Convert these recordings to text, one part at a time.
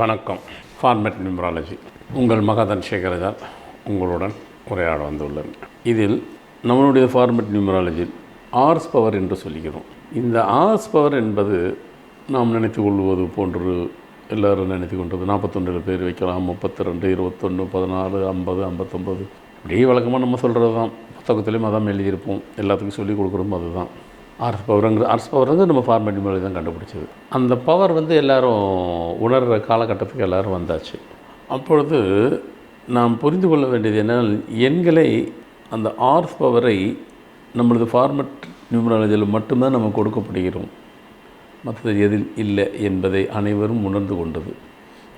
வணக்கம். Format numerology உங்கள் மகாதன் சேகரஜான் உங்களுடன் உரையாட வந்துள்ளேன். இதில் நம்மளுடைய ஃபார்மேட் நியூமராலஜியில் ஆர்ஸ் பவர் என்று சொல்கிறோம். இந்த ஆர்ஸ் பவர் என்பது நாம் நினைத்து கொள்வது போன்று எல்லோரும் நினைத்து கொண்டது. நாற்பத்தொன்றில் பேர் வைக்கலாம். முப்பத்தி ரெண்டு இருபத்தொன்று பதினாலு ஐம்பது ஐம்பத்தொம்பது அப்படியே வழக்கமாக நம்ம சொல்கிறது தான் புத்தகத்துலேயும் அதான் எழுதியிருப்போம். எல்லாத்துக்கும் சொல்லிக் கொடுக்குறோம் அதுதான். ஆர்ஸ் பவருங்கிற ஆர்ஸ் பவர் வந்து நம்ம ஃபார்மேட் நியூமராலஜி தான் கண்டுபிடிச்சது. அந்த பவர் வந்து எல்லோரும் உணர்கிற காலகட்டத்துக்கு எல்லாரும் வந்தாச்சு. அப்பொழுது நாம் புரிந்து கொள்ள வேண்டியது என்னென்னால் எண்களை அந்த ஆர்ஸ் பவரை நம்மளது ஃபார்மட் நியூமராலஜியில் மட்டும்தான் நம்ம கொடுக்கப்படுகிறோம். மற்றது எதில் இல்லை என்பதை அனைவரும் உணர்ந்து கொண்டது.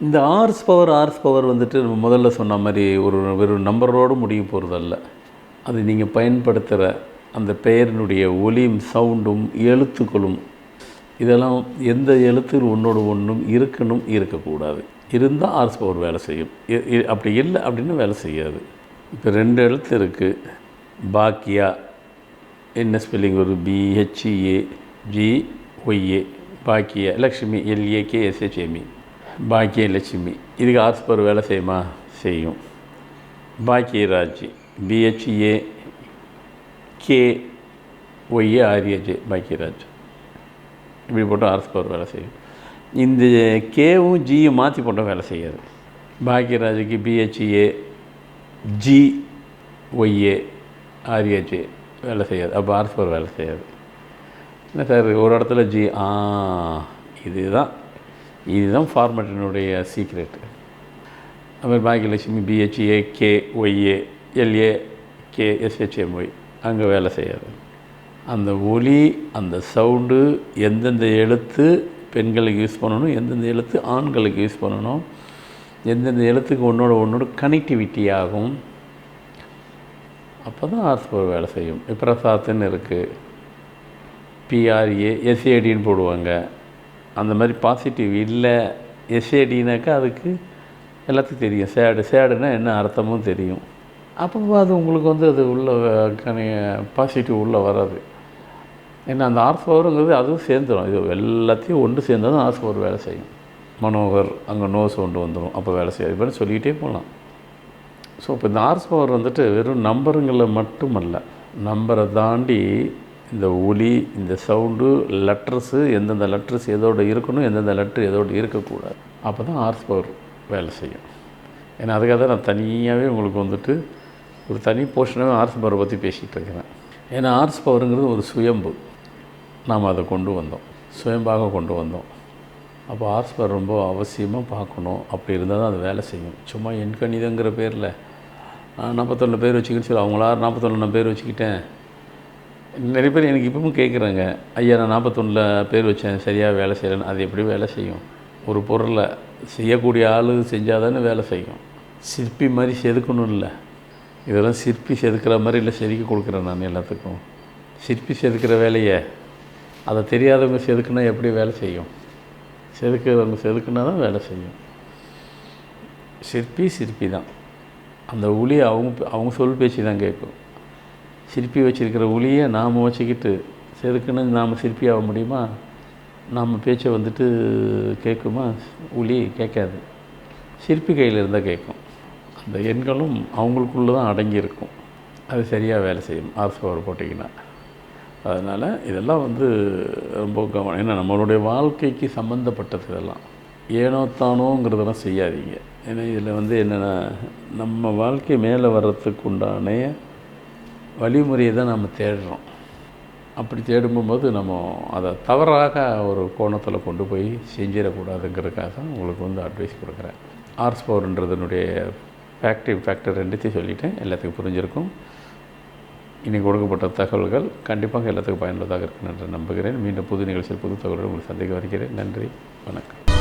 இந்த ஆர்ஸ் பவர் ஆர்ஸ் பவர் வந்துட்டு நம்ம முதல்ல சொன்ன மாதிரி ஒரு வெறும் நம்பரோடு முடிய போகிறதல்ல அது நீங்கள் பயன்படுத்துகிற அந்த பெயரினுடைய ஒலியும் சவுண்டும் எழுத்துக்களும் இதெல்லாம் எந்த எழுத்தில் ஒன்றோடு ஒன்றும் இருக்கணும் இருக்கக்கூடாது. இருந்தால் ஆர்ஸ் பவர் வேலை செய்யும். அப்படி இல்லை அப்படின்னு வேலை செய்யாது. இப்போ ரெண்டு எழுத்து இருக்குது பாக்கியா என்ன ஸ்பெல்லிங் வரும் பிஹெச்இஏ ஜி ஒய்ஏ பாக்கிய லக்ஷ்மி எல்ஏகே எஸ்ஹெச்எம்இ பாக்கிய லட்சுமி இதுக்கு ஆர்ஸ் பவர் வேலை செய்யுமா? செய்யும். Bhagyaraj B H A K Y A R A J Bhagyaraj. இப்படி போட்டு ஆர்ஸ் பவர் வேலை செய்யும். இந்த கேவும் ஜியும் மாற்றி போட்டால் வேலை செய்யாது. பாக்கியராஜுக்கு B H A G Y A R A J வேலை செய்யாது. அப்போ ஆர்ஸ் பவர் வேலை செய்யாது. என்ன சார் ஒரு இடத்துல ஜி ஆ இதுதான். இதுதான் ஃபார்மேட்டினுடைய சீக்ரெட்டு அப்புறம் Bhagyalakshmi B H A K Y A L A K S H M Y அங்கே வேலை செய்யாது. அந்த ஒலி அந்த சவுண்டு எந்தெந்த எழுத்து பெண்களுக்கு யூஸ் பண்ணணும் எந்தெந்த எழுத்து ஆண்களுக்கு யூஸ் பண்ணணும் எந்தெந்த எழுத்துக்கு ஒன்றோட ஒன்றோட கனெக்டிவிட்டி ஆகும். அப்போ தான் ஆர்ஸ் வேலை செய்யும். பிரசாத்துன்னு இருக்குது பிஆர்ஏ எஸ்ஏடின்னு போடுவாங்க. அந்த மாதிரி பாசிட்டிவ் இல்லை. எஸ்ஏடினாக்கா அதுக்கு எல்லாத்துக்கும் தெரியும். சேடு சேடுனா என்ன அர்த்தமும் தெரியும். அப்போ அது உங்களுக்கு வந்து அது உள்ளே கனி பாசிட்டிவ் உள்ளே வராது. ஏன்னா அந்த ஆர்ஸ் பவருங்கிறது அதுவும் சேர்ந்துடும் இது எல்லாத்தையும் ஒன்று சேர்ந்து தான் ஆர்ஸ் பவர் வேலை செய்யும். மனோகர் அங்கே நோ சவுண்டு வந்துடும் அப்போ வேலை செய்யாது. இப்போ சொல்லிக்கிட்டே போகலாம். ஸோ இப்போ இந்த ஆர்ஸ் பவர் வந்துட்டு வெறும் நம்பருங்களில் மட்டுமல்ல நம்பரை தாண்டி இந்த ஒலி இந்த சவுண்டு லெட்டர்ஸு எந்தெந்த லெட்டர்ஸ் எதோடு இருக்கணும் எந்தெந்த லெட்ரு எதோடு இருக்கக்கூடாது. அப்போ தான் ஆர்ஸ் பவர் வேலை செய்யும். ஏன்னா அதுக்காக தான் நான் தனியாகவே உங்களுக்கு வந்துட்டு ஒரு தனி போர்ஷனாகவே ஆர்ஸ் பவரை பற்றி பேசிகிட்டு இருக்கிறேன். ஏன்னா ஆர்ஸ் பவருங்கிறது ஒரு சுயம்பு. நாம் அதை கொண்டு வந்தோம். சுயம்பாக கொண்டு வந்தோம். அப்போ ஆர்ஸ் பவர் ரொம்ப அவசியமாக பார்க்கணும். அப்படி இருந்தால் தான் அது வேலை செய்யும். சும்மா என் கணிதங்கிற பேரில் நாற்பத்தொன்று பேர் வச்சுக்கிட்டு சொல்லி அவங்களா நாற்பத்தொன்று நான் பேர் வச்சுக்கிட்டேன். நிறைய பேர் எனக்கு இப்பவும் கேட்குறாங்க ஐயா நான் நாற்பத்தொன்னில் பேர் வச்சேன். சரியாக வேலை செய்யலைன்னு. அது எப்படி வேலை செய்யும்? ஒரு பொருளை செய்யக்கூடிய ஆள் செஞ்சால் தானே வேலை செய்யும். சிற்பி மாதிரி செதுக்கணும் இல்லை இதெல்லாம் சிற்பி செதுக்கிற மாதிரி இல்லை செதுக்கி கொடுக்குறேன் நான் எல்லாத்துக்கும். சிற்பி செதுக்கிற வேலையை அதை தெரியாதவங்க செதுக்குனா எப்படி வேலை செய்யும்? செதுக்கிறவங்க செதுக்குனா தான் வேலை செய்யும். சிற்பி சிற்பி தான். அந்த உளி அவங்க அவங்க சொல் பேச்சு தான் கேட்கும். சிற்பி வச்சுருக்கிற உளியை நாம் வச்சுக்கிட்டு செதுக்குன்னு நாம் சிற்பி ஆக முடியுமா? நாம் பேச்சை வந்துட்டு கேட்குமா? உளி கேட்காது. சிற்பி கையில் இருந்தால் கேட்கும். அந்த எண்களும் அவங்களுக்குள்ளே தான் அடங்கியிருக்கும். அது சரியாக வேலை செய்யும். ஆர்ஸ் பவர் போட்டிங்கன்னா. அதனால் இதெல்லாம் வந்து ரொம்ப கவனம். ஏன்னா நம்மளுடைய வாழ்க்கைக்கு சம்மந்தப்பட்டது இதெல்லாம். ஏனோ தானோங்கிறதெல்லாம் செய்யாதீங்க. ஏன்னா இதில் வந்து என்னென்னா நம்ம வாழ்க்கை மேலே வர்றதுக்கு உண்டான வழிமுறையை தான் நம்ம தேடுறோம். அப்படி தேடும்போது நம்ம அதை தவறாக ஒரு கோணத்தில் கொண்டு போய் செஞ்சிடக்கூடாதுங்கிறதுக்காக தான் உங்களுக்கு வந்து அட்வைஸ் கொடுக்குறேன். ஆர்ஸ் பவர்ன்றதனுடைய ஃபேக்ட்ரி ஃபேக்டர் ரெண்டுத்தையும் சொல்லிட்டேன். எல்லாத்துக்கும் புரிஞ்சிருக்கும். இன்றைக்கி கொடுக்கப்பட்ட தகவல்கள் கண்டிப்பாக எல்லாத்துக்கும் பயனுள்ளதாக இருக்கும் என்று நம்புகிறேன். மீண்டும் புது நிகழ்ச்சியில் புது தகவல்கள் உங்களை சந்திக்க வருகிறேன். நன்றி. வணக்கம்.